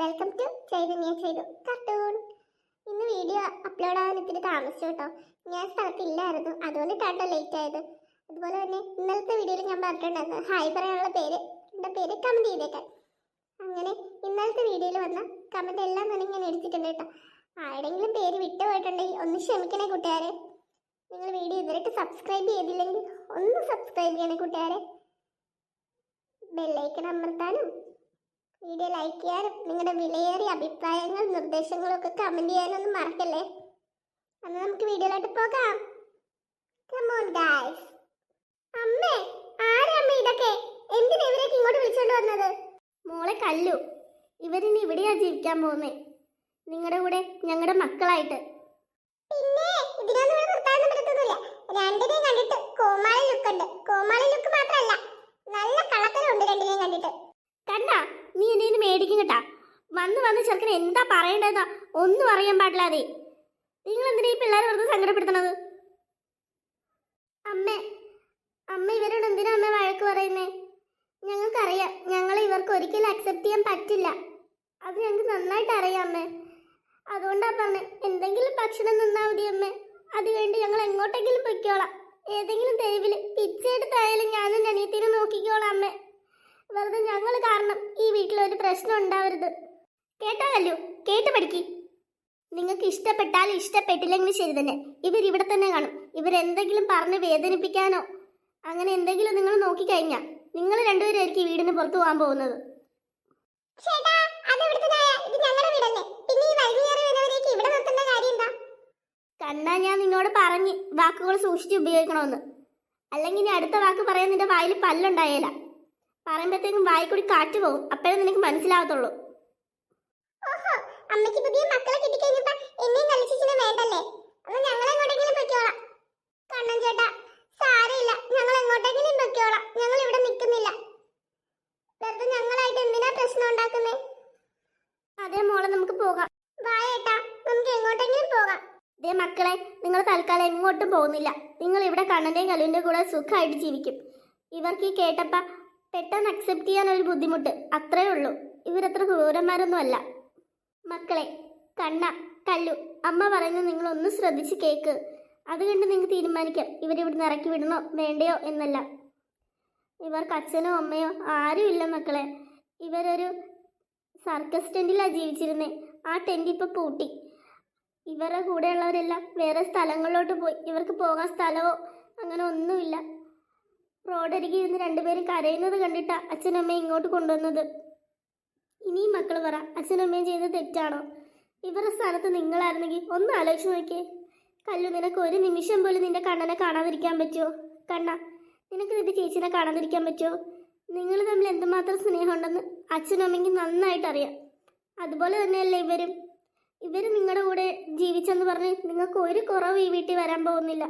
Welcome to Chaitanya ചെയ്തു cartoon ഇന്ന് video upload ആവാൻ ഇത്തിരി താമസിച്ചു കേട്ടോ. ഞാൻ സ്ഥലത്തില്ലായിരുന്നു. അതുകൊണ്ടിട്ടാട്ടോ ലേറ്റ് ആയത്. അതുപോലെ തന്നെ ഇന്നലത്തെ വീഡിയോയിൽ ഞാൻ പറഞ്ഞിട്ടുണ്ടായിരുന്നു. ഹായ് പറയാനുള്ള പേര് എന്റെ പേര് കമന്റ് ചെയ്തേക്കാൻ അങ്ങനെ ഇന്നലത്തെ വീഡിയോയിൽ വന്ന കമന്റ് എല്ലാം തന്നെ ഞാൻ എടുത്തിട്ടുണ്ട് കേട്ടോ. ആരുടെങ്കിലും പേര് വിട്ടു പോയിട്ടുണ്ടെങ്കിൽ ഒന്ന് ക്ഷമിക്കണേ കൂട്ടുകാരെ. നിങ്ങൾ വീഡിയോ ഇതുവരെയായിട്ട് സബ്സ്ക്രൈബ് ചെയ്തില്ലെങ്കിൽ ഒന്ന് സബ്സ്ക്രൈബ് ചെയ്യണേ കൂട്ടുകാരെ. ബെല്ലൈക്കൺ അമർത്താനും വീഡിയോ ലൈക്ക് ചെയ്യാനും നിങ്ങളുടെ വിലയേറിയ അഭിപ്രായങ്ങൾ നിർദ്ദേശങ്ങളും ഒക്കെ കമന്റ് ചെയ്യാനൊന്നും മറക്കല്ലേ? അന്ന് നമുക്ക് വീഡിയോയിലോട്ട് പോകാം. കമോൺ ഗായ്സ് അമ്മേ ആരമ്മ ഇതൊക്കെ? എന്തിനാ ഇവരൊക്കെ ഇങ്ങോട്ട് വിളിച്ചോണ്ട് വന്നത്? മോളെ കല്ലു ഇവരിനി ഇവിടെയാ ജീവിക്കാൻ പോകുന്നേ നിങ്ങളുടെ കൂടെ ഞങ്ങളുടെ മക്കളായിട്ട്. പിന്നെ ഇതിനൊന്നും ഇവിടെ നിർത്താനൊന്നും പറ്റത്തൊന്നുമില്ല. രണ്ടിനെയും കണ്ടിട്ട് കോമാളി ലുക്ക് ഉണ്ട്. കോമാളി ലുക്ക് മാത്രമല്ല നല്ല കളക്കലുണ്ട് രണ്ടിനെയും കണ്ടിട്ട്. കണ്ടാ? നീ എന്നെ മേടിക്കും കേട്ടാ. വന്ന് വന്ന് ചെറുക്കൻ എന്താ പറയേണ്ടതാ ഒന്നും അറിയാൻ പാടില്ലാതെ നിങ്ങൾ എന്തിനാ ഈ പിള്ളേരെ വെറുതെ സങ്കടപ്പെടുത്തണത് അമ്മ അമ്മ ഇവരോട് എന്തിനാ അമ്മ വഴക്ക് പറയുന്നേ? ഞങ്ങൾക്കറിയാം ഞങ്ങൾ ഇവർക്ക് ഒരിക്കലും അക്സെപ്റ്റ് ചെയ്യാൻ പറ്റില്ല. അത് ഞങ്ങൾക്ക് നന്നായിട്ട് അറിയാം അമ്മേ. അതുകൊണ്ടാ പറഞ്ഞേ എന്തെങ്കിലും ഭക്ഷണം നിന്നാ മതി അമ്മ. അത് കഴിഞ്ഞ് ഞങ്ങൾ എങ്ങോട്ടെങ്കിലും പൊയ്ക്കോളാം. ഏതെങ്കിലും തെരുവിൽ പിച്ചെടുത്തായാലും ഞാനും അനിയത്തിനും നോക്കിക്കോളാം അമ്മ. വെറുതെ ഞങ്ങൾ കാരണം ഈ വീട്ടിലൊരു പ്രശ്നം ഉണ്ടാവരുത്. കേട്ടോ കല്ലു കേട്ട് പഠിക്ക്. നിങ്ങൾക്ക് ഇഷ്ടപ്പെട്ടാൽ ഇഷ്ടപ്പെട്ടില്ലെങ്കിലും ശരി തന്നെ. ഇവർ ഇവിടെ തന്നെ കാണും. ഇവരെന്തെങ്കിലും പറഞ്ഞ് വേദനിപ്പിക്കാനോ അങ്ങനെ എന്തെങ്കിലും നിങ്ങൾ നോക്കിക്കഴിഞ്ഞാൽ നിങ്ങൾ രണ്ടുപേരായിരിക്കും ഈ വീടിന് പുറത്തു പോകാൻ പോകുന്നത്. കണ്ണാ ഞാൻ നിന്നോട് പറഞ്ഞ് വാക്കുകൾ സൂക്ഷിച്ച് ഉപയോഗിക്കണമെന്ന് അല്ലെങ്കിൽ ഇനി അടുത്ത വാക്ക് പറയാൻ നിന്റെ വായിൽ പല്ലുണ്ടായേല. പറയുമ്പോഴത്തേക്കും വായി കൂടി കാറ്റ് പോകും. അപ്പോഴേ നിനക്ക് മനസ്സിലാവത്തുള്ളൂ അമ്മയ്ക്ക് പുതിയ മക്കളെ കിട്ടിക്കഴിഞ്ഞപ്പോ എന്നെയും കളിച്ചിച്ചിനെ വേണ്ടല്ലേ? അന്ന് ഞങ്ങൾ എങ്ങോട്ടെങ്കിലും പൊയ്ക്കോളാം. കണ്ണൻ ചേട്ടാ സാരമില്ല. ഞങ്ങൾ എങ്ങോട്ടെങ്കിലും പൊയ്ക്കോളാം. ഞങ്ങൾ ഇവിടെ നിൽക്കുന്നില്ല. വെറുതെ ഞങ്ങളായിട്ട് എന്തിനാ പ്രശ്നം ഉണ്ടാക്കുന്നേ? അതേ മോളെ നമുക്ക് പോകാം. വായേട്ടാ നമുക്ക് എങ്ങോട്ടെങ്കിലും പോകാം. മക്കളെ നിങ്ങൾ തൽക്കാലം എങ്ങോട്ടും പോകുന്നില്ല. നിങ്ങൾ ഇവിടെ കണ്ണന്റെയും കലുവിന്റെ കൂടെ സുഖമായിട്ട് ജീവിക്കും. ഇവർക്ക് ഈ കേട്ടപ്പ പെട്ടെന്ന് അക്സെപ്റ്റ് ചെയ്യാൻ ഒരു ബുദ്ധിമുട്ട്. അത്രേ ഉള്ളൂ. ഇവരത്ര ക്രൂരന്മാരൊന്നും അല്ല മക്കളെ കണ്ണ കല്ലു അമ്മ പറയുന്നത് നിങ്ങൾ ഒന്ന് ശ്രദ്ധിച്ച് കേക്ക്. അത് കണ്ട് നിങ്ങൾക്ക് തീരുമാനിക്കാം. ഇവരിവിടുന്ന് ഇറക്കി വിടണോ വേണ്ടയോ എന്നല്ല. ഇവർക്ക് അച്ഛനോ അമ്മയോ ആരും ഇല്ല മക്കളെ. ഇവരൊരു സർക്കസ് ടെന്റിലാണ് ജീവിച്ചിരുന്നത് ആ ടെന്റ് ഇപ്പോൾ പൂട്ടി. ഇവരുടെ കൂടെയുള്ളവരെല്ലാം വേറെ സ്ഥലങ്ങളിലോട്ട് പോയി. ഇവർക്ക് പോകാൻ സ്ഥലമോ അങ്ങനെ ഒന്നുമില്ല. റോഡരികെ ഇരുന്ന് രണ്ടുപേരും കരയുന്നത് കണ്ടിട്ടാ അച്ഛനും അമ്മയും ഇങ്ങോട്ട് കൊണ്ടുവന്നത്. ഇനിയും മക്കൾ പറ അച്ഛനും അമ്മയും ചെയ്തത് തെറ്റാണോ? ഇവരുടെ സ്ഥാനത്ത് നിങ്ങളായിരുന്നെങ്കിൽ ഒന്ന് ആലോചിച്ച് നോക്കിയേ. കല്ലു നിനക്ക് ഒരു നിമിഷം പോലും നിന്റെ കണ്ണനെ കാണാതിരിക്കാൻ പറ്റുമോ കണ്ണ നിനക്ക് നിന്റെ ചേച്ചിനെ കാണാതിരിക്കാൻ പറ്റുമോ നിങ്ങൾ തമ്മിൽ എന്തുമാത്രം സ്നേഹമുണ്ടെന്ന് അച്ഛനും അമ്മയ്ക്ക് നന്നായിട്ട് അറിയാം. അതുപോലെ തന്നെയല്ലേ ഇവരും. ഇവർ നിങ്ങളുടെ കൂടെ ജീവിച്ചെന്ന് പറഞ്ഞ് നിങ്ങൾക്ക് ഒരു കുറവ് ഈ വീട്ടിൽ വരാൻ പോകുന്നില്ല.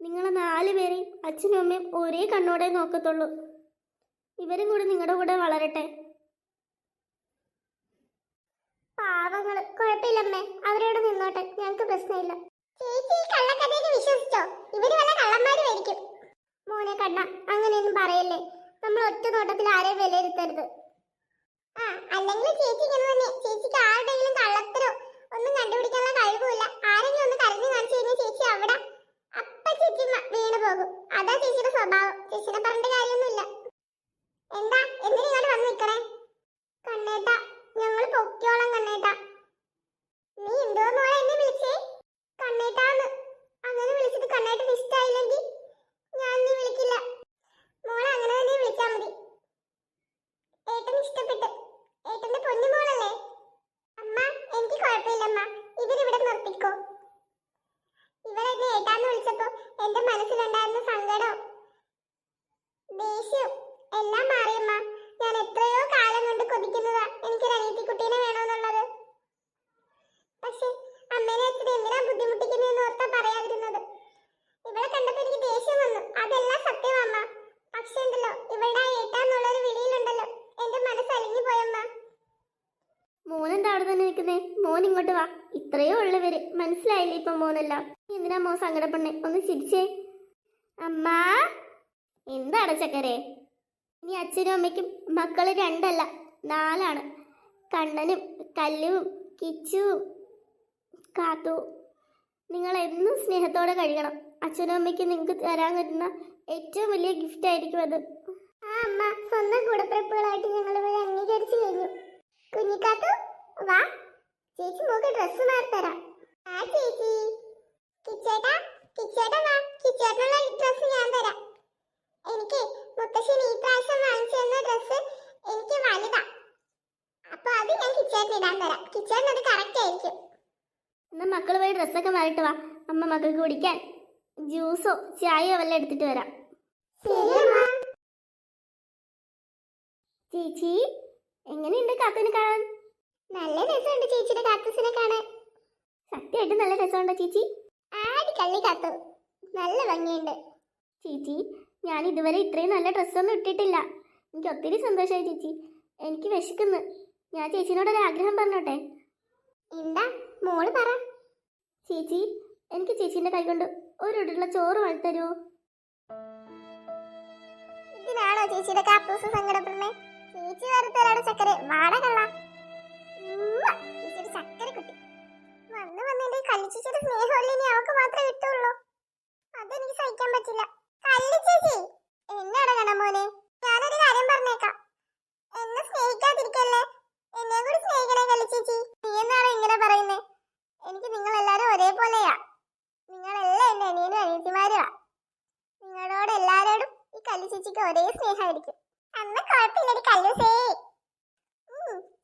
നിങ്ങളെ നാല് പേരെയും അച്ഛനും അമ്മയും ഒരേ കണ്ണോടെ നോക്കത്തുള്ളൂ. ഇവരും കൂടെ നിങ്ങളുടെ കൂടെ വളരട്ടെ. പാവങ്ങൾ കുഴപ്പമില്ലമ്മേ. അവരോട് നിന്നോട്ടെ. ഞങ്ങൾക്ക് പ്രശ്നമില്ല. ചേച്ചി വിശ്വസിച്ചോ? ഇവർ വല്ല കള്ളന്മാരുമായിരിക്കും. മോനെ കണ്ണ അങ്ങനെയൊന്നും പറയല്ലേ. നമ്മൾ ഒറ്റ നോട്ടത്തിൽ ആരെയും വിലയിരുത്തരുത്. ആ അല്ലെങ്കിൽ ചേച്ചി ഇങ്ങനെ തന്നെ. ചേച്ചിക്ക് ആരുടെയെങ്കിലും കള്ളത്തരോ ഒന്നും കണ്ടുപിടിക്കാനുള്ള കഴിവുമില്ല ആരെങ്കിലും ഒന്ന് കരഞ്ഞു കാണിച്ചു കഴിഞ്ഞാൽ ചേച്ചി അവിടെ അപ്പ ചേച്ചി മ- വീണ് പോകും അതാ ചേച്ചിയുടെ സ്വഭാവം ചേച്ചിനെ പറഞ്ഞിട്ട് കാര്യമൊന്നുമില്ല എന്താ എന്തിനാ ഇങ്ങോട്ട് വന്ന് നിൽക്കണേ കണ്ണേട്ടാ ഞങ്ങൾ പൊക്കോളാം കണ്ണേട്ടാ നീ എന്തോ മോളെ എന്നെ വിളിച്ചേ കണ്ണേട്ടാന്ന് അങ്ങനെ വിളിച്ചിട്ട് കണ്ണേട്ടന് ഇഷ്ടായില്ലെങ്കിൽ ഞാൻ നീ വിളിക്കില്ല മോളെ അങ്ങനെ തന്നെ വിളിച്ചാ മതി ഏട്ടന് ഇഷ്ടപ്പെട്ട് ഏട്ടന്റെ പൊന്നു മോളല്ലേ അമ്മ എനിക്ക് കുഴപ്പമില്ലമ്മ ഇവരിവിടെ നിർത്തിക്കോ ഇവരെന്നെ ഏട്ടാന്ന് വിളിച്ചപ്പോ എന്റെ മനസ്സിലുണ്ടായിരുന്ന സങ്കടവും ദേഷ്യവും എല്ലാം മാറിയമ്മ ഞാൻ എത്രയോ കാലം കൊണ്ട് എനിക്കൊരു അനിയത്തിക്കുട്ടീനെ വേണമെന്നുള്ളത്. പക്ഷെ അമ്മേനെ വെച്ചിട്ട് എന്തിനാ ബുദ്ധിമുട്ടിക്കുന്നതെന്ന് ഓർത്താ പറയാതിരുന്നത്. ഇവളെ കണ്ടപ്പോ എനിക്ക് ദേഷ്യം വന്നു. അതെല്ലാം സത്യമാ അമ്മ. പക്ഷെ ഉണ്ടല്ലോ ഇവളുടെ ഏട്ടാന്നുള്ള ഒരു വിളിയിലുണ്ടല്ലോ. എന്റെ മനസ്സ് അലിഞ്ഞു പോയമ്മ. മോനെന്താ അവിടെ തന്നെ നിൽക്കുന്നേ? മോൻ ഇങ്ങോട്ട് വാ. ഇത്രയോ ഉള്ളവര് മനസ്സിലായില്ലേ ഇപ്പൊ മോനെല്ലാം? എന്തിനാ മോൻ സങ്കടപ്പെടണേ ഒന്ന് ചിരിച്ചേ. അമ്മാ എന്താണ് ചക്കരെ ഇനി അച്ഛനും അമ്മയ്ക്കും മക്കൾ രണ്ടല്ല. നാലാണ്. കണ്ണനും കല്ലുവും കിച്ചുവും കാത്തു. നിങ്ങൾ എന്നും സ്നേഹത്തോടെ കഴിയണം. അച്ഛനും അമ്മയ്ക്ക് നിങ്ങൾക്ക് തരാൻ പറ്റുന്ന ഏറ്റവും വലിയ ഗിഫ്റ്റ് ആയിരിക്കും അത്. ആ അമ്മ സ്വന്തം കൂടപ്പിറപ്പുകളായിട്ട് ഞങ്ങൾ ഇവിടെ അംഗീകരിച്ചു കഴിഞ്ഞു. കുഞ്ഞിക്കാത്തു വാ. ചേച്ചി മോക്ക് ഡ്രസ്സ് മാറി തരാം. ആ ചേച്ചി. കിച്ചേട്ടാ കിച്ചേട്ടാ വാ. കിച്ചേട്ടനുള്ള ഡ്രസ്സ് ഞാൻ തരാം എനിക്ക് മുത്തശ്ശൻ ഈ പ്രാവശ്യം വാങ്ങിച്ചു തന്ന ഡ്രസ്സ് എനിക്ക് വലുതാ അപ്പൊ അത് ഞാൻ കിച്ചേട്ടൻ ഇടാൻ തരാം. കിച്ചേട്ടൻ അത് കറക്റ്റ് ആയിരിക്കും. എന്നാ മക്കൾ പോയി ഡ്രസ്സൊക്കെ മാറിയിട്ട് വാ. അമ്മ മക്കൾക്ക് കുടിക്കാൻ ജ്യൂസോ ചായയോ വല്ലതും എടുത്തിട്ട് വരാം. ചേച്ചി എങ്ങനെയുണ്ട് കാത്തുവിനെ കാണാൻ? നല്ല രസമുണ്ട് ചേച്ചിയുടെ കാത്തൂസിനെ കാണാൻ. സത്യമായിട്ട് നല്ല രസമുണ്ടോ ചേച്ചി? ആടി കള്ളി കാത്തു നല്ല ഭംഗിയുണ്ട്. ചേച്ചി ഞാൻ ഇതുവരെ ഇത്രയും നല്ല ഡ്രസ്സൊന്നും ഇട്ടിട്ടില്ല. എനിക്ക് ഒത്തിരി സന്തോഷമായി ചേച്ചി. എനിക്ക് വിശക്കുന്നു. ഞാൻ ചേച്ചിനോട് ഒരു ആഗ്രഹം പറഞ്ഞോട്ടെ? എന്താ? മോൾ പറ. ചേച്ചി എനിക്ക് ചേച്ചീന്റെ കൈകൊണ്ട് ഒരു ഉരുള ചോറ് വാങ്ങി ഇതിനാണോ ചേച്ചിയുടെ കാപ്പൂസ് സങ്കടപ്പെടുന്നേ? ചേച്ചി വെറുതെ ചക്കര വാടകള്ള ചേച്ചിയുടെ ചക്കര കുട്ടി. വന്ന് വന്ന് എന്റെ കള്ളിച്ചേച്ചിയുടെ സ്നേഹമല്ലേ ഇനി അവൾക്ക് മാത്രമേ കിട്ടുള്ളൂ? അതെനിക്ക് സഹിക്കാൻ പറ്റില്ല. കല്ലിച്ചേച്ചി ചേച്ചി എന്നെ അടങ്ങണം മോനെ? ഞാനൊരു കാര്യം പറഞ്ഞേക്കാം. എന്നെ സ്നേഹിക്കാതിരിക്കല്ലേ? എന്നെ കൂടി സ്നേഹിക്കണേ എന്നാണ് ഇങ്ങനെ പറയുന്നത് എനിക്ക് നിങ്ങൾ എല്ലാരും ഒരേപോലെയാ. നിങ്ങളെല്ലാം എന്റെ അനിയനും അനിയത്തിമാരുമാ നിങ്ങളോട് എല്ലാരോടും ഈ കല്ലു ചേച്ചിക്ക് ഒരേ സ്നേഹമായിരിക്കും. അന്ന് കുഴപ്പമില്ലടി കല്ലുസേ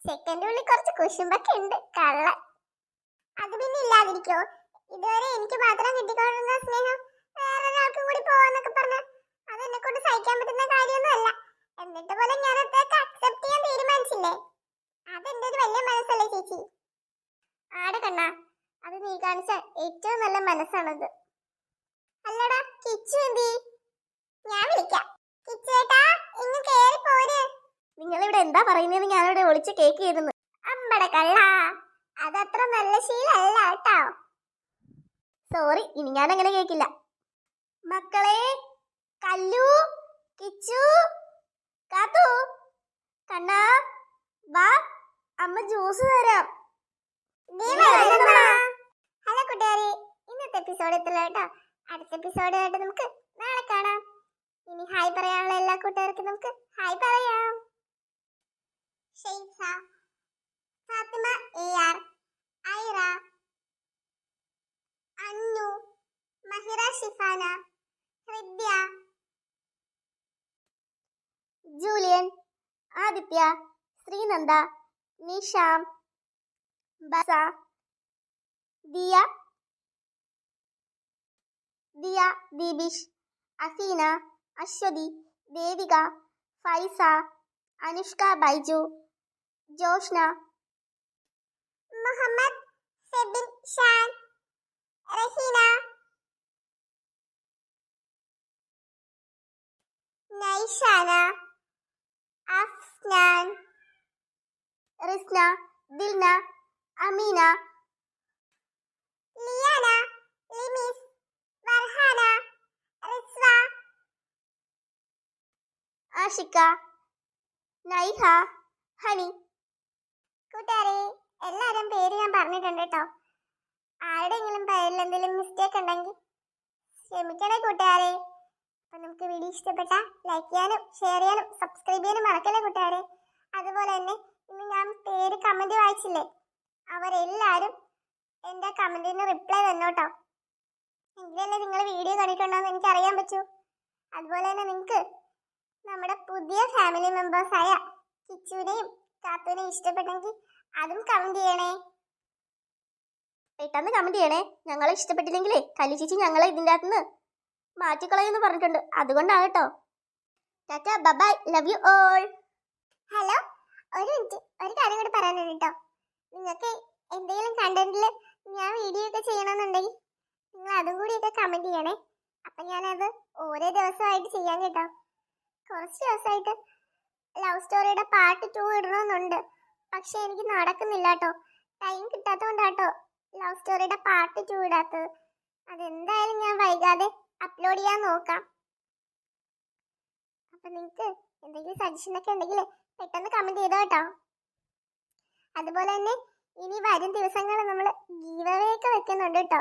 ചെക്കന്റെ ഉള്ളിൽ കുറച്ച് കുശുമ്പൊക്കെ കള്ള. അത് പിന്നെ ഇല്ലാതിരിക്കോ. ഇതുവരെ എനിക്ക് മാത്രം കിട്ടിക്കൊണ്ടിരുന്ന സ്നേഹം വേറൊരാൾക്കും കൂടി പോവാന്നൊക്കെ പറഞ്ഞ അത് എന്നെ പറ്റുന്ന കാര്യമൊന്നുമല്ല. എന്നിട്ട് പോലും ഞാൻ അതൊക്കെ അക്സെപ്റ്റ് ചെയ്യാൻ തീരുമാനിച്ചില്ലേ? അതെന്റെ ഒരു വലിയ മനസ്സല്ലേ ചേച്ചി? ആടെ കണ്ണാ അത് നീ കാണിച്ച ഏറ്റവും നല്ല മനസ്സാണത്. അല്ലടാ കിച്ചു എന്തി? ഞാൻ വിളിക്കാം. കിച്ചേട്ടാ ഇങ്ങ് കേറി പോര്. നിങ്ങൾ ഇവിടെ എന്താ പറയുന്നതെന്ന് ഞാനിവിടെ ഒളിച്ച് കേക്ക് ചെയ്തെന്ന് അമ്മടെ കള്ളാ അതത്ര നല്ല ശീലല്ല കേട്ടോ. സോറി ഇനി ഞാൻ അങ്ങനെ കേക്കില്ല. മക്കളെ കല്ലു കിച്ചു കാത്തു കണ്ണാ. വാ അമ്മ ജ്യൂസ് തരാം? ഹലോ കൂട്ടുകാരെ ഇന്നത്തെ എപ്പിസോഡ് എത്തില്ല കേട്ടോ അടുത്ത എപ്പിസോഡുമായിട്ട് നമുക്ക് നാളെ കാണാം. ഇനി ഹായ് പറയാനുള്ള എല്ലാ കൂട്ടുകാർക്കും നമുക്ക് ഹായ് പറയാം. Shaisa Fathima A R Aira Annu Mahira Shifana Hridya Julian Aditya Sreenanda Nisham Basa Diya Diya Deepish Aseena Aswathi Devika Faiza Anushka Baiju Joshna Muhammad Sebin Shan Raheena Naishana Afnan Risna Dilna Ameena Liyana Limis Varhana Rizwa Ashika Naiha Honey. കൂട്ടുകാരെ എല്ലാവരും പേര് ഞാൻ പറഞ്ഞിട്ടുണ്ട് കേട്ടോ. ആരുടെയെങ്കിലും പേരിൽ എന്തെങ്കിലും mistake ഉണ്ടെങ്കിൽ ക്ഷമിക്കണേ കൂട്ടുകാരെ. അപ്പം നമുക്ക് വീഡിയോ ഇഷ്ടപ്പെട്ട ലൈക്ക് ചെയ്യാനും ഷെയർ ചെയ്യാനും സബ്സ്ക്രൈബ് ചെയ്യാനും മറക്കല്ലേ കൂട്ടുകാരെ. അതുപോലെ തന്നെ ഇന്ന് ഞാൻ പേര് കമന്റ് വായിച്ചില്ലേ? അവരെല്ലാരും എന്റെ കമന്റിന് റിപ്ലൈ തന്നോട്ടോ. എങ്കിലല്ലേ നിങ്ങൾ വീഡിയോ കണ്ടിട്ടുണ്ടോ എന്ന് എനിക്ക് അറിയാൻ പറ്റൂ. അതുപോലെ തന്നെ നിങ്ങൾക്ക് നമ്മുടെ പുതിയ ഫാമിലി മെമ്പേഴ്സായ കിച്ചുവിനെയും കാത്തുവിനെയും ഇഷ്ടപ്പെട്ടെങ്കിൽ അതും കമന്റ് ചെയ്യണേ. പെട്ടെന്ന് കമന്റ് ചെയ്യണേ. ഞങ്ങളെ ഇഷ്ടപ്പെട്ടില്ലെങ്കിലേ കല്ലു ചേച്ചി ഞങ്ങളെ ഇതിന്റെ അകത്തുനിന്ന് മാറ്റിക്കളയെന്ന് പറഞ്ഞിട്ടുണ്ട്. അതുകൊണ്ടാണ് കേട്ടോ. Tata bye love you all hello? ഒരു മിനിറ്റ് ഒരു കാര്യം കൂടി പറയാനുണ്ട് കേട്ടോ. നിങ്ങൾക്ക് എന്തെങ്കിലും കണ്ടന്റിൽ ഞാൻ വീഡിയോ ഒക്കെ ചെയ്യണമെന്നുണ്ടെങ്കിൽ നിങ്ങൾ അതും കൂടിയൊക്കെ കമന്റ് ചെയ്യണേ. അപ്പം ഞാനത് ഓരോ ദിവസമായിട്ട് ചെയ്യാൻ കേട്ടോ. കുറച്ച് ദിവസമായിട്ട് ലവ് സ്റ്റോറിയുടെ പാർട്ട് ടു ഇടണമെന്നുണ്ട്. പക്ഷെ എനിക്ക് നടക്കുന്നില്ല കേട്ടോ. ടൈം കിട്ടാത്തതുകൊണ്ടാട്ടോ ലവ് സ്റ്റോറിയുടെ പാർട്ട് ടു ഇടാത്തത്. അതെന്തായാലും ഞാൻ വൈകാതെ അപ്ലോഡ് ചെയ്യാൻ നോക്കാം. അപ്പം നിങ്ങൾക്ക് എന്തെങ്കിലും സജഷൻ ഒക്കെ ഉണ്ടെങ്കിൽ പെട്ടെന്ന് കമന്റ് ചെയ്തോ കേട്ടോ അതുപോലെ തന്നെ ഇനി വരും ദിവസങ്ങൾ നമ്മൾ ഗീവവേ ഒക്കെ വെക്കുന്നുണ്ട് കേട്ടോ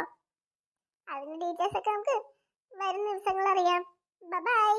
അതിന്റെ ഡീറ്റെയിൽസ് ഒക്കെ നമുക്ക് വരും ദിവസങ്ങൾ അറിയാം. ബൈ